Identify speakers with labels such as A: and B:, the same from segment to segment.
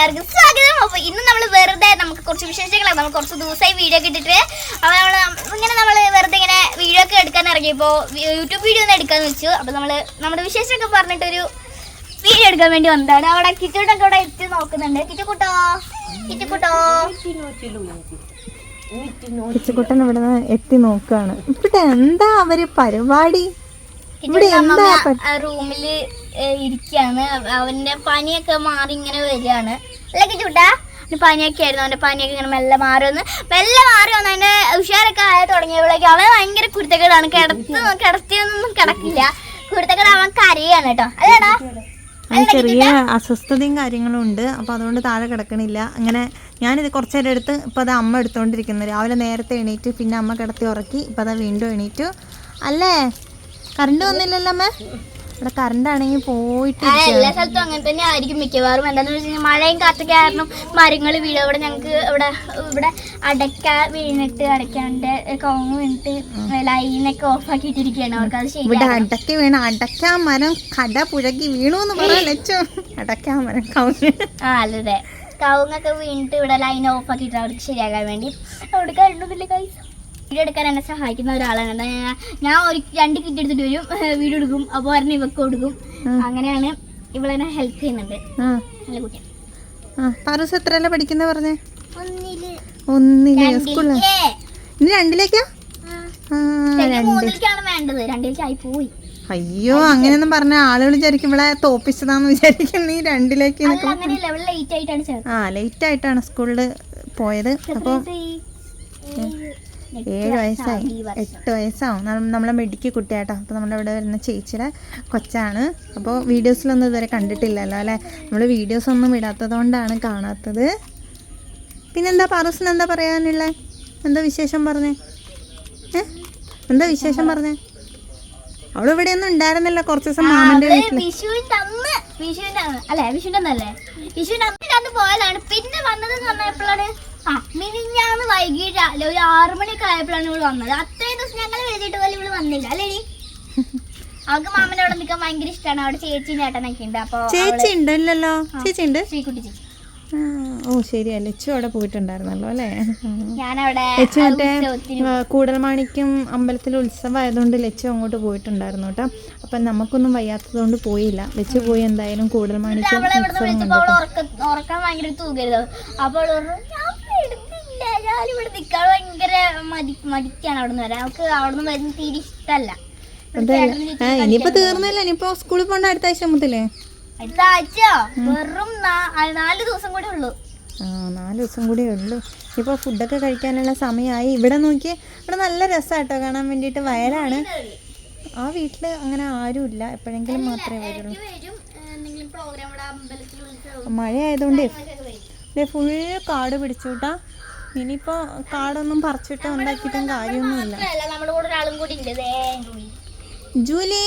A: എല്ലാവർക്കും സ്വാഗതം. അപ്പൊ ഇന്ന് നമ്മൾ വെറുതെ നമുക്ക് കുറച്ച് വിശേഷങ്ങളാണ് നമ്മൾ കുറച്ച് ദിവസമായി വീഡിയോ ഒക്കെ ഇട്ടിട്ട്. അപ്പൊ നമ്മൾ ഇങ്ങനെ നമ്മൾ വെറുതെ ഇങ്ങനെ വീഡിയോ ഒക്കെ എടുക്കാൻ ഇറങ്ങിയപ്പോ യൂട്യൂബ് വീഡിയോ ഒന്ന് എടുക്കാന്ന് വെച്ചു. അപ്പൊ നമ്മൾ നമ്മുടെ വിശേഷമൊക്കെ പറഞ്ഞിട്ടൊരു വീഡിയോ എടുക്കാൻ വേണ്ടി വന്നതാണ്. അവിടെ കിറ്റുകൂട്ടൊക്കെ അവിടെ എത്തി നോക്കുന്നുണ്ട്. കിച്ചുക്കുട്ടോ? കിച്ചുക്കുട്ടോ?
B: പിച്ചുക്കുട്ടൻ ഇവിടെ നിന്ന് എത്തി നോക്കാണ്. ഇവിടെ എന്താ അവർ പരിപാടി? ഇവിടെ എന്താ
A: റൂമിൽ ഇരിക്കാണ്. അവന്റെ അവന്റെ പനിയൊക്കെ മാറി ഇങ്ങനെ വരികയാണ്. അല്ലെങ്കിൽ ചൂട്ടാ പനിയൊക്കെ ആയിരുന്നു. അവന്റെ പനിയൊക്കെ ഇങ്ങനെ മെല്ലെ മാറി വന്ന് മെല്ലെ മാറി വന്ന് അതിന്റെ ഉഷാരൊക്കെ ആയ തുടങ്ങിയപ്പോഴേക്കും അവൻ ഭയങ്കര കുരുത്തക്കേടാണ്. കിടത്ത് കിടത്തിയൊന്നും കിടക്കില്ല. കുരുത്തക്കേട് അവൻ കരയാണ് കേട്ടോ. അല്ലേടാ.
B: അതിന് ചെറിയ അസ്വസ്ഥതയും കാര്യങ്ങളും ഉണ്ട്. അപ്പോൾ അതുകൊണ്ട് താഴെ കിടക്കണില്ല. അങ്ങനെ ഞാനിത് കുറച്ച് നേരം എടുത്ത് ഇപ്പോൾ അത് അമ്മ എടുത്തുകൊണ്ടിരിക്കുന്നത് രാവിലെ നേരത്തെ എണീറ്റ് പിന്നെ അമ്മ കിടത്തി ഉറക്കി ഇപ്പോൾ അത് വീണ്ടും എണീറ്റു. അല്ലേ? കറണ്ട് വന്നില്ലല്ലോ അമ്മ? ഇവിടെ കറണ്ട് ആണെങ്കിൽ പോയിട്ട്
A: എല്ലാ സ്ഥലത്തും അങ്ങനെ തന്നെ ആയിരിക്കും. മിക്കവാറും എന്താണെന്ന് വെച്ച് കഴിഞ്ഞാൽ മഴയും കാറ്റൊക്കെ കാരണം മരങ്ങൾ വീഴും. അവിടെ ഞങ്ങൾക്ക് ഇവിടെ ഇവിടെ അടയ്ക്ക വീണിട്ട് അടയ്ക്കാണ്ട് കോങ്ങ് വീണിട്ട് ലൈനൊക്കെ ഓഫ് ആക്കിയിട്ടിരിക്കുകയാണ്. അവർക്ക് അത്
B: ഇവിടെ
A: അടയ്ക്ക
B: അടക്ക അടയ്ക്ക മരം കട പുഴകി വീണു എന്ന് പറയാൻ ലച്ചു അടയ്ക്ക മരം കവുങ്ങ്
A: ആ അല്ലേ കവുങ്ങൊക്കെ വീണിട്ട് ഇവിടെ ലൈൻ ഓഫ് ആക്കിയിട്ട് അവർക്ക് ശരിയാക്കാൻ വേണ്ടി. അവിടെ കണ്ടുന്നില്ല കൈസ് വീഡിയോ എടുക്കാൻ എന്നെ സഹായിക്കുന്ന ഒരാളാണ്. എന്താ ഞാൻ ഒരു രണ്ട് കിറ്റ് എടുത്തിട്ട് വരും. വീഡിയോ എടുക്കും. അപ്പോൾ പറഞ്ഞ് ഇവക്ക് കൊടുക്കും. അങ്ങനെയാണ് ഇവളെന്നെ ഹെൽപ്പ് ചെയ്യുന്നുണ്ട്
B: ആ.
A: നല്ല കുട്ടിയാണ്
B: ആ. പാറൂസ് എത്രയല്ല പഠിക്കുന്ന പറഞ്ഞേ?
A: ഒന്നിൽ.
B: ഒന്നില്ലേ സ്കൂളിൽ ഇനി രണ്ടിലേക്കാ?
A: ആ.
B: ആ
A: മൂന്നിലേക്കാണ് വേണ്ടത്. രണ്ടിലേക്കായി പോയി.
B: അയ്യോ അങ്ങനെയൊന്നും പറഞ്ഞ ആളുകൾ വിചാരിക്കും ഇവിടെ തോപ്പിച്ചതാന്ന് വിചാരിക്കും. നീ രണ്ടിലേക്ക് ആ ലേറ്റ് ആയിട്ടാണ് സ്കൂളിൽ പോയത്. അപ്പോൾ ഏഴ് വയസ്സായി. എട്ട് വയസ്സാവും. നമ്മളെ മെഡിക്ക് കുട്ടിയാട്ടോ. അപ്പോൾ നമ്മുടെ ഇവിടെ വരുന്ന ചേച്ചിയുടെ കൊച്ചാണ്. അപ്പോൾ വീഡിയോസിലൊന്നും ഇതുവരെ കണ്ടിട്ടില്ലല്ലോ അല്ലേ? നമ്മൾ വീഡിയോസ് ഒന്നും ഇടാത്തത് കൊണ്ടാണ് കാണാത്തത്. പിന്നെന്താ പാറസിന് എന്താ പറയാനുള്ളത് എന്താ വിശേഷം പറഞ്ഞേ? ഏ? എന്താ വിശേഷം പറഞ്ഞേ? അവളിവിടെ ഒന്നും ഉണ്ടായിരുന്നില്ല. കുറച്ച് ദിവസം മാമന്റെ വീട്ടിൽ
A: വിഷുവിന്റെ അല്ലേ വിഷുവിന്റെ അന്ന് അന്നല്ലേ? വിഷുവിന്റെ പോയതാണ്. പിന്നെ വന്നത് പറഞ്ഞപ്പോഴാണ് ആ മിനിഞ്ഞാന്ന് വൈകിട്ട് രാവിലെ ഒരു ആറു മണിയൊക്കെ ആയപ്പോഴാണ് ഇവൾ വന്നത്. അത്രയും ദിവസം ഞങ്ങൾ എഴുതിയിട്ട് പോലും ഇവൾ വന്നില്ല അല്ലേ അവക്ക് മാമന്റെ അവിടെ നിൽക്കാൻ ഭയങ്കര ഇഷ്ടമാണ് അവിടെ ചേച്ചി ചേട്ടനൊക്കെ ഉണ്ട് അപ്പൊ
B: ചേച്ചി ഉണ്ട് ചേച്ചി ഉണ്ട്?
A: ശ്രീകുട്ടി ചേച്ചി.
B: ഓ ശരിയാ ലച്ചു അവിടെ പോയിട്ടുണ്ടായിരുന്നല്ലോ അല്ലേ?
A: ഞാനവിടെ
B: ലച്ചു മറ്റേ
A: കൂടൽമാണിക്കും
B: അമ്പലത്തിലെ ഉത്സവം ആയതുകൊണ്ട് ഉത്സവമായതുകൊണ്ട് ലച്ചു അങ്ങോട്ട് പോയിട്ടുണ്ടായിരുന്നു കേട്ടോ. അപ്പൊ നമുക്കൊന്നും വയ്യാത്തതുകൊണ്ട് പോയില്ല. ലച്ചു പോയി എന്തായാലും
A: കൂടൽമാണിക്കും
B: ഉത്സവം
A: വിളിച്ചപ്പോ
B: കണ്ടു
A: അവൾ ഉറക്ക ഉറക്കാൻ ഭയങ്കര തൂകരുത്. അപ്പൊ ഞാൻ ഇവിടെ നിൽക്കാൻ ഭയങ്കര മടി മടിക്കാണ് അവിടെ നിന്ന് വരാൻ നമുക്ക് അവിടെ നിന്ന് വരുന്ന തീരെ ഇഷ്ടല്ല
B: അതെ ആ ഇനിയിപ്പോ തീർന്നില്ല ഇനിയിപ്പോ സ്കൂളിൽ പോണ്ട അടുത്ത ആഴ്ച മുതലേ?
A: അടുത്ത ആഴ്ച വെറും നാ- ആ, നാല് ദിവസം കൂടെ ഉള്ളൂ.
B: ആ നാല് ദിവസം കൂടിയേ ഉള്ളൂ. ഇപ്പോൾ ഫുഡൊക്കെ കഴിക്കാനുള്ള സമയമായി. ഇവിടെ നോക്കിയേ ഇവിടെ നല്ല രസമാട്ടോ കാണാൻ വേണ്ടിയിട്ട് വയലാണ്. ആ വീട്ടിൽ അങ്ങനെ ആരും ഇല്ല എപ്പോഴെങ്കിലും മാത്രമേ വരുള്ളൂ.
A: വരും. എന്തെങ്കിലും പ്രോഗ്രാം ഇവിടെ അമ്പലത്തിൽ ഉത്സവം
B: മഴ ആയതുകൊണ്ട് ഫുൾ കാട് പിടിച്ചുട്ടാ. ഇനിയിപ്പോൾ കാടൊന്നും പറിച്ചിട്ട് ഉണ്ടാക്കിയിട്ടും കാര്യമൊന്നുമില്ല.
A: മാത്രമല്ല നമ്മുടെ കൂടെ ഒരാളും കൂടി ജൂലി.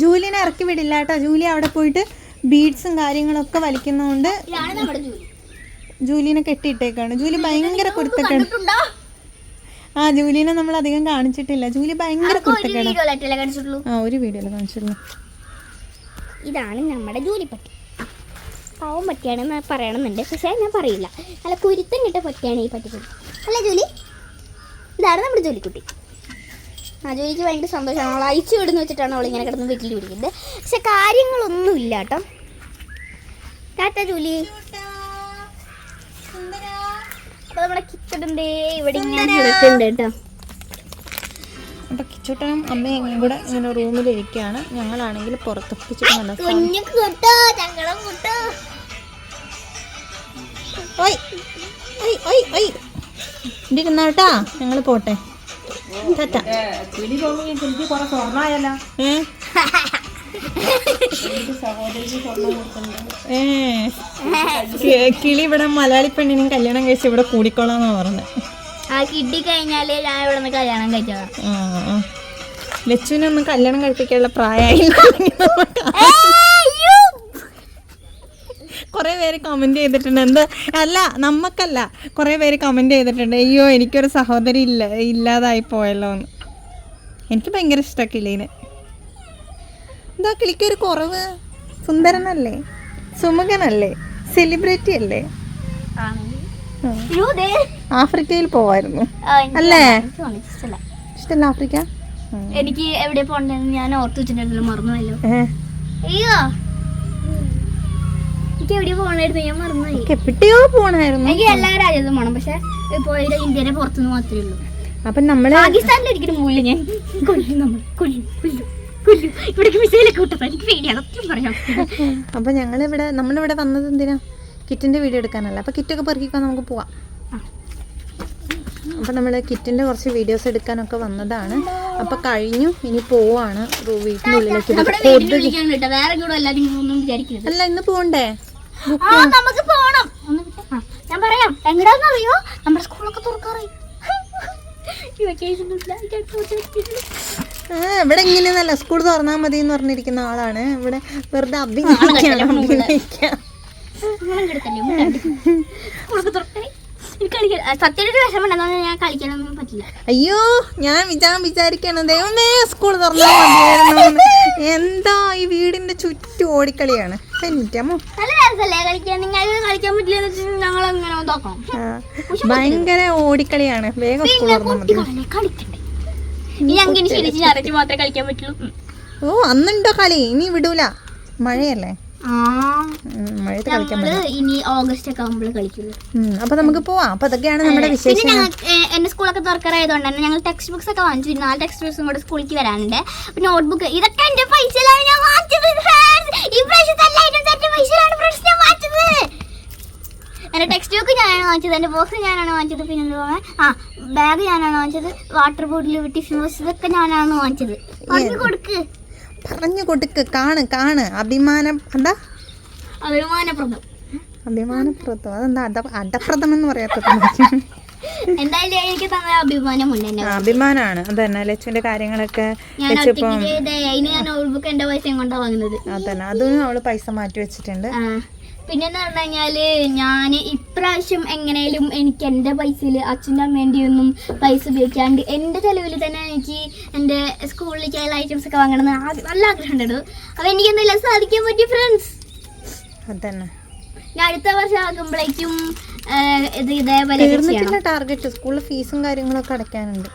B: ജൂലിനെ ഇറക്കി വിടില്ല കേട്ടോ. ജൂലി അവിടെ പോയിട്ട് ബീഡ്സും കാര്യങ്ങളൊക്കെ വലിക്കുന്നതുകൊണ്ട് ജൂലിനെ കെട്ടിയിട്ടേക്കാണ്. ജൂലി ഭയങ്കര
A: കുരുത്തക്കാണ്
B: ആ ജൂലിനെ നമ്മൾ അധികം കാണിച്ചിട്ടില്ല. ജൂലി ഭയങ്കര
A: വീഡിയോ കാണിച്ചിട്ടുള്ളൂ?
B: ആ ഒരു വീഡിയോയിൽ കാണിച്ചിട്ടുള്ളൂ
A: ഇതാണ് നമ്മുടെ ജോലിപ്പട്ടി. പാവം പട്ടിയാണെന്ന് പറയണമെന്നുണ്ട്. പക്ഷേ ഞാൻ പറയില്ല. നല്ല കുരുത്തം കിട്ട പട്ടിയാണ് ഈ പട്ടിക്കുട്ടി അല്ല ജോലി? ഇതാണ് നമ്മുടെ ജോലിക്കുട്ടി. ആ ജോലിക്ക് ഭയങ്കര സന്തോഷമാണ്. അവൾ അയച്ചു വിടുന്ന വെച്ചിട്ടാണ് അവൾ ഇങ്ങനെ കിടന്ന് വീട്ടിൽ പിടിക്കുന്നത് പക്ഷെ കാര്യങ്ങളൊന്നും ഇല്ല കേട്ടോ. ടാറ്റ ജോലി. അപ്പോൾ നമ്മുടെ കിച്ചടിന്റെ ഇവിടെ ഇങ്ങനെ കിടക്കുന്നുണ്ട് കേട്ടോ.
B: അപ്പോൾ കിച്ചൂട്ടനും അമ്മയും കൂടെ ഇങ്ങനെ റൂമിലിരിക്കുകയാണ് ഞങ്ങളാണെങ്കിൽ പുറത്ത് കിച്ചൂട്ടൻ ഒയ് ഇവിടെ ഇരുന്നോ കേട്ടാ. ഞങ്ങൾ പോട്ടെ. ഏ? കിളി ഇവിടെ മലയാളി പെണ്ണിനും കല്യാണം കഴിച്ച് ഇവിടെ കൂടിക്കോളാന്ന് പറഞ്ഞത്
A: ആ കിട്ടി കഴിഞ്ഞാലേ ഞാൻ ഇവിടെ നിന്ന് കല്യാണം കഴിച്ചു
B: ആ ആ. ലച്ചുവിനൊന്നും കല്യാണം കഴിപ്പിക്കാനുള്ള പ്രായമായില്ല. കുറെ പേര് കമന്റ് ചെയ്തിട്ടുണ്ട്. എന്താ? അല്ല നമുക്കല്ല കുറേ പേര് കമന്റ് ചെയ്തിട്ടുണ്ട്. അയ്യോ എനിക്കൊരു സഹോദരി ഇല്ല ഇല്ലാതായി പോയല്ലോ എന്ന്. എനിക്ക് ഭയങ്കര ഇഷ്ടമൊക്കെ ഇല്ലേന് എന്താ കിളിക്കൊരു കുറവ്? സുന്ദരനല്ലേ? സുമുഖനല്ലേ? സെലിബ്രിറ്റി അല്ലേ. ആഫ്രിക്കയിൽ പോവായിരുന്നു. അല്ലേ?
A: ഇഷ്ടല്ല.
B: ഇഷ്ടമല്ല ആഫ്രിക്ക
A: എനിക്ക് എവിടെ പോണ്ടെന്ന് ഞാൻ ഓർത്തു വെച്ചിട്ടുണ്ടല്ലോ മറന്നുവല്ലോ അയ്യോ. എനിക്ക് എവിടെ പോകണായിരുന്നു ഞാൻ മറന്നുപോയി.
B: എവിടെയോ പോണായിരുന്നു.
A: എനിക്ക് എല്ലാ രാജ്യത്തും പോകണം പക്ഷെ ഇന്ത്യയുടെ പുറത്തുനിന്ന് മാത്രമേ ഉള്ളൂ.
B: അപ്പൊ നമ്മൾ
A: പാകിസ്ഥാനിൽ ഒരിക്കലും പോയില്ല ഞാൻ. കൊല്ലും നമ്മൾ കൊല്ലും കൊല്ലും കൊല്ലും. ഇവിടേക്ക് മിസൈലൊക്കെ വിട്ടത് എനിക്ക് പേടിയാണ് സത്യം പറയാം.
B: അപ്പൊ ഞങ്ങളിവിടെ നമ്മളിവിടെ വന്നത് എന്തിനാ? കിറ്റിന്റെ വീഡിയോ എടുക്കാനല്ല. അപ്പൊ കിറ്റൊക്കെ പെറുക്കിക്കാൻ നമുക്ക് പോവാം. അപ്പൊ നമ്മൾ കിറ്റിന്റെ കുറച്ച് വീഡിയോസ് എടുക്കാനൊക്കെ വന്നതാണ്. അപ്പൊ കഴിഞ്ഞു ഇനി പോവാണ് വീട്ടിനുള്ളിലേക്ക്. അല്ല ഇന്ന് പോണ്ടേ?
A: ആ നമുക്ക് പോണം. ഞാൻ പറയാം. എങ്ങടാന്ന് അറിയോ നമ്മുടെ സ്കൂളൊക്കെ തുറക്കാറായി.
B: ഇവിടെ ഇങ്ങനെയൊന്നല്ല സ്കൂൾ തുറന്നാൽ മതി എന്ന് പറഞ്ഞിരിക്കുന്ന ആളാണ്. ഇവിടെ വെറുതെ അഭിനയിക്കാൻ അഭിനയിക്കാം അയ്യോ ഞാൻ വിചാ വിചാരിക്കണം. ദൈവമേ സ്കൂൾ തുറന്നാൽ മതിയായിരുന്നു എന്താ ഈ വീടിന്റെ ചുറ്റും ഓടിക്കളിയാണ്? ഭയങ്കര ഓടിക്കളിയാണ്. വേഗം സ്കൂൾ തുറന്നാൽ മതി. ഓ അന്നുണ്ടോ കളി? ഇനി വിടൂല. മഴയല്ലേ? മഴയത്ത് കളിക്കാൻ
A: നമ്മൾ ഇനി ഓഗസ്റ്റ് ഒക്കെ ആകുമ്പോൾ കളിക്കുള്ളൂ.
B: അപ്പൊ നമുക്ക് പോവാം. അപ്പൊ അതൊക്കെയാണ് നമ്മുടെ വിശേഷം
A: എന്റെ സ്കൂളൊക്കെ തുറക്കാറായതുകൊണ്ട് തന്നെ ഞങ്ങൾ ടെക്സ്റ്റ് ബുക്സ് ഒക്കെ വാങ്ങിച്ചു. നാല് ടെക്സ്റ്റ് ബുക്സും കൂടെ സ്കൂളിലേക്ക് വരാനുണ്ട്. പിന്നെ നോട്ട്ബുക്ക് ഇതൊക്കെ എന്റെ പൈസയിലാണ് ഞാൻ വാങ്ങിച്ചത് friends. ഈ പ്രാവശ്യത്തെ എല്ലാ items എന്റെ പൈസയിലാണ് ഫ്രണ്ട്സ് ഞാൻ വാങ്ങിച്ചത്. എന്റെ ടെക്സ്റ്റ് ബുക്ക് ഞാനാണ് വാങ്ങിച്ചത്. എന്റെ ബോക്സ് ഞാനാണ് വാങ്ങിച്ചത്. പിന്നെ ആ ബാഗ് ഞാനാണ് വാങ്ങിച്ചത്. വാട്ടർ ബോട്ടിൽ ടിഫിൻ ബോക്സ് ഇതൊക്കെ ഞാനാണ് വാങ്ങിച്ചത്. കൊടുക്ക്.
B: പറഞ്ഞു കൊടുക്ക്. കാണ് കാണ്. അഭിമാനം എന്താ?
A: അഭിമാനപ്രദം.
B: അഭിമാനപ്രദം. അതെന്താ? അധ അടപ്രദം എന്ന് പറയാത്തത്.
A: എന്തായാലും എനിക്ക് തന്ന അഭിമാനമുണ്ട് എന്നെ
B: ആ, അഭിമാനാണ്. അതന്നെ ലച്ചുവിന്റെ കാര്യങ്ങളൊക്കെ
A: ഞാൻ നോട്ട്ബുക്ക് എന്റെ വാങ്ങുന്നത്.
B: അതന്നെ. അതും അവൾ പൈസ മാറ്റി വെച്ചിട്ടുണ്ട്.
A: പിന്നെന്ന് പറഞ്ഞു കഴിഞ്ഞാൽ ഞാൻ ഇപ്രാവശ്യം എങ്ങനെയും എനിക്ക് എന്റെ പൈസയിൽ അച്ഛന്റെ അമ്മേന്റെ ഒന്നും പൈസ ഉപയോഗിക്കാണ്ട് എന്റെ ചെലവിൽ തന്നെ എനിക്ക് എന്റെ സ്കൂളിലേക്കുള്ള ഐറ്റംസ് ഒക്കെ വാങ്ങണമെന്ന് നല്ല ആഗ്രഹം ഉണ്ടായിരുന്നു അപ്പോൾ എനിക്ക് എന്തെല്ലാം സാധിക്കാൻ പറ്റി ഫ്രണ്ട്സ്
B: അതന്നെ.
A: ഞാൻ അടുത്ത വർഷം ആകുമ്പോഴേക്കും ഇത് ഇതേപോലെ
B: തീർന്നിട്ടില്ല ടാർഗറ്റ് സ്കൂളിൽ ഫീസും കാര്യങ്ങളൊക്കെ അടയ്ക്കാനുണ്ട്.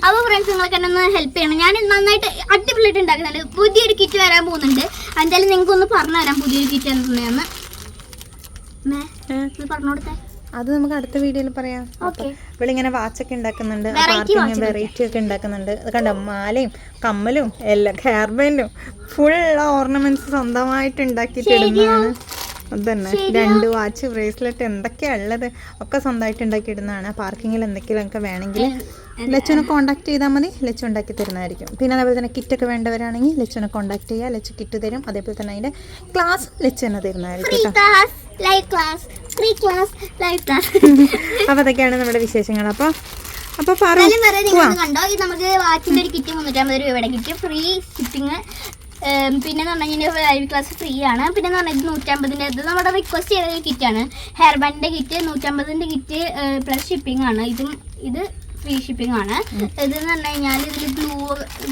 A: ഇല്ല കേട്ടോ guys. അപ്പൊ ഫ്രണ്ട്സ് നിങ്ങൾക്ക് എന്നെ ഒന്ന് ഹെൽപ്പ് ചെയ്യണം. ഞാൻ നന്നായിട്ട് അടിപൊളിയായിട്ട് ഉണ്ടാക്കുന്നുണ്ട് പുതിയൊരു കിറ്റ് വരാൻ പോകുന്നുണ്ട്. എന്തായാലും നിങ്ങൾക്ക് ഒന്ന് പറഞ്ഞു തരാം പുതിയൊരു കിറ്റ് എന്തെന്ന് പറഞ്ഞു കൊടുത്തേ.
B: അത് നമുക്ക് അടുത്ത വീഡിയോയിൽ പറയാം. ഇവളിങ്ങനെ വാച്ചൊക്കെ ഉണ്ടാക്കുന്നുണ്ട്. വെറൈറ്റി ഒക്കെ ഉണ്ടാക്കുന്നുണ്ട്. അത് കണ്ടോ? മാലയും കമ്മലും എല്ലാം ഹെയർ ബാൻഡും ഫുൾ ഓർണമെന്റ്സ് സ്വന്തമായിട്ട് ഉണ്ടാക്കിയിട്ടിടുന്നതാണ് അത് അതന്നെ രണ്ട് വാച്ച് ബ്രേസ്ലെറ്റ് എന്തൊക്കെയാ ഉള്ളത്? ഒക്കെ സ്വന്തമായിട്ട് ഉണ്ടാക്കിയിടുന്നതാണ് പാർക്കിങ്ങിൽ എന്തെങ്കിലും ഒക്കെ വേണമെങ്കിൽ ലച്ചുവിനെ കോണ്ടാക്ട് ചെയ്താൽ മതി. ലച്ചു ഉണ്ടാക്കി തരുന്നതായിരിക്കും. പിന്നെ അതേപോലെ തന്നെ കിറ്റൊക്കെ വേണ്ടവരാണെങ്കിൽ ലച്ചുവിനെ കോണ്ടാക്ട് ചെയ്യുക. ലച്ചു കിറ്റ് തരും. അതേപോലെ തന്നെ അതിന്റെ ക്ലാസ് ലച്ചു തന്നെ തരുന്നതായിരിക്കും അപ്പോൾ അതൊക്കെയാണ് നമ്മുടെ വിശേഷങ്ങൾ. അപ്പോൾ അപ്പോൾ
A: കണ്ടോ? ഇത് നമുക്ക് വാച്ചിന്റെ ഒരു കിറ്റ് മുന്നൂറ്റമ്പത് രൂപയുടെ കിറ്റ് ഫ്രീ ഷിപ്പിംഗ് പിന്നെ എന്ന് പറഞ്ഞു കഴിഞ്ഞാൽ ലൈവ് ക്ലാസ് ഫ്രീ ആണ്. പിന്നെ എന്ന് പറഞ്ഞാൽ ഇത് നൂറ്റമ്പതിന്റെ ഇത് നമ്മുടെ റിക്വസ്റ്റ് ചെയ്ത കിറ്റാണ് ഹെയർ ബാൻഡിന്റെ കിറ്റ് നൂറ്റമ്പതിന്റെ കിറ്റ് പ്ലസ് ഷിപ്പിംഗ് ആണ്. ഇതും ഇത് ഫ്രീ ഷിപ്പിംഗ് ആണ്. ഇതെന്ന് പറഞ്ഞു കഴിഞ്ഞാൽ ഇതിൽ ഗ്ലൂ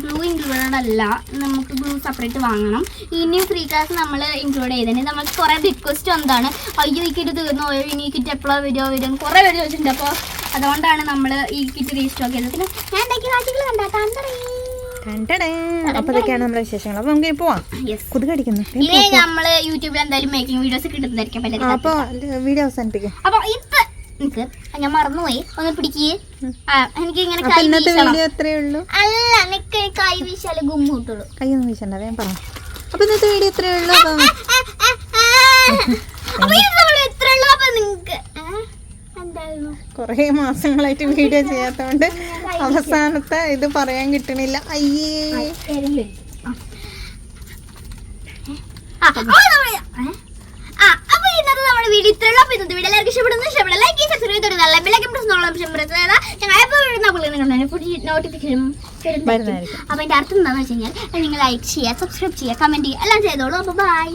A: ഗ്ലൂ ഇൻക്ലൂഡഡ് അല്ല. നമുക്ക് ഗ്ലൂ സെപ്പറേറ്റ് വാങ്ങണം. ഇനിയും ഫ്രീ ക്ലാസ് നമ്മൾ ഇൻക്ലൂഡ് ചെയ്തിട്ടുണ്ട് നമുക്ക് കുറേ റിക്വസ്റ്റ് വന്നതാണ്. അയ്യോ ഈ കിറ്റ് തീർന്നു പോയോ? ഇനി ഈ കിറ്റ് എപ്പോഴോ വരുമോ വരും കുറേ പേര് ചോദിച്ചിട്ടുണ്ട്. അപ്പോൾ അതുകൊണ്ടാണ് നമ്മൾ ഈ കിറ്റ് റീസ്റ്റോക്ക് ചെയ്തത്. പിന്നെ ഞാൻ ഉണ്ടാക്കിയ കാറ്റുകൾ കണ്ടാ?
B: കണ്ടടേ. അപ്പോൾ അതൊക്കെയാണ് നമ്മുടെ വിശേഷങ്ങൾ. അപ്പോൾ നമുക്ക് പോവാം.
A: യെസ്
B: കൊതുക് അടിക്കുന്നു.
A: ഇനി നമ്മൾ യൂട്യൂബിൽ എന്തായാലും മേക്കിംഗ് വീഡിയോസ് കിട്ടുന്നതായിരിക്കും
B: അപ്പൊ വീഡിയോ അവസാനിപ്പിക്കും.
A: അപ്പൊ ഇപ്പൊ നിക്ക്. ഞാൻ മറന്നുപോയി. ഒന്ന് പിടിക്കേ. എനിക്ക് ഇങ്ങനെ കൈ
B: വീഡിയോ
A: അല്ല നിക്ക് കൈ വീശാൽ ഗുമ്മ കിട്ടുള്ളൂ.
B: കയ്യൊന്നും വീശണ്ട വേഗം പറ. അപ്പൊ ഇന്നത്തെ വീഡിയോ ഇത്രയേ ഉള്ളൂ? കുറേ മാസങ്ങളായിട്ട് വീഡിയോ ചെയ്യാത്തതുകൊണ്ട് അവസാനത്തെ ഇത് പറയാൻ കിട്ടണില്ല. അയ്യേ.
A: ആ. വീഡിയോ ഇത്രയുള്ള അപ്പൊ ഇന്നത്തെ വീഡിയോ എല്ലാവർക്കും ഇഷ്ടപ്പെടുന്നു. ഇഷ്ടപ്പെടുന്ന ലൈക്ക് ചെയ്ത് സബ്സ്ക്രൈബ് ചെയ്ത് നല്ല ബെല്ലൈക്കൻ പ്രസ് നോളം ഓപ്ഷൻ പ്രസ് ചെയ്താൽ ഞങ്ങൾ എപ്പോൾ വീഴുന്ന പുള്ളി നിങ്ങൾ പുതിയ നോട്ടിഫിക്കേഷൻ
B: വരുന്നതായിരിക്കും.
A: അപ്പൊ അതിന്റെ അർത്ഥം എന്താണെന്ന് വെച്ച് കഴിഞ്ഞാൽ നിങ്ങൾ ലൈക്ക് ചെയ്യുക സബ്സ്ക്രൈബ് ചെയ്യുക കമന്റ് ചെയ്യുക. എല്ലാം ചെയ്തോളൂ. അപ്പൊ ബൈ